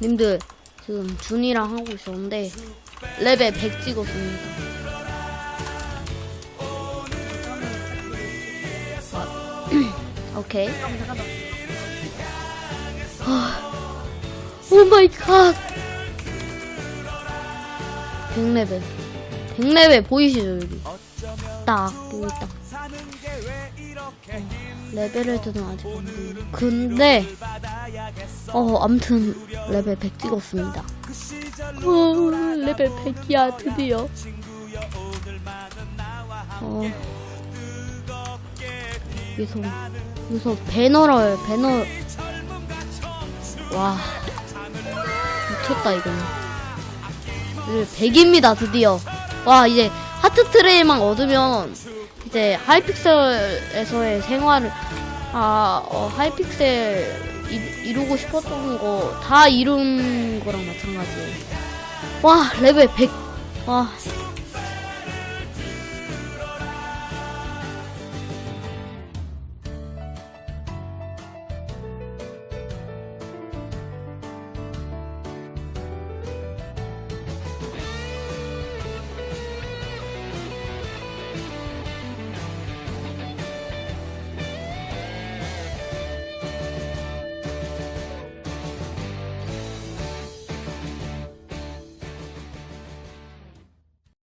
님들 지금 준이랑 하고 있었는데 레벨 100 찍었습니다. 아, 오케이. 잠깐만. 오 마이 갓. 100레벨. 100레벨 보이시죠, 여기? 딱, 여기 딱. 어, 레벨에서는 아직 안 보이네. 근데, 어, 암튼, 레벨 100 찍었습니다. 어, 레벨 100이야, 드디어. 어, 여기서, 여기서 배너를, 배너, 와. 미쳤다, 이거는. 레벨 100입니다, 드디어. 와, 이제 하트 트레이만 얻으면, 이제 하이픽셀에서의 생활을, 아, 어, 하이픽셀 이, 이 루고 싶었던 거 다 이룬 거랑 마찬가지예요. 와, 레벨 100. 와,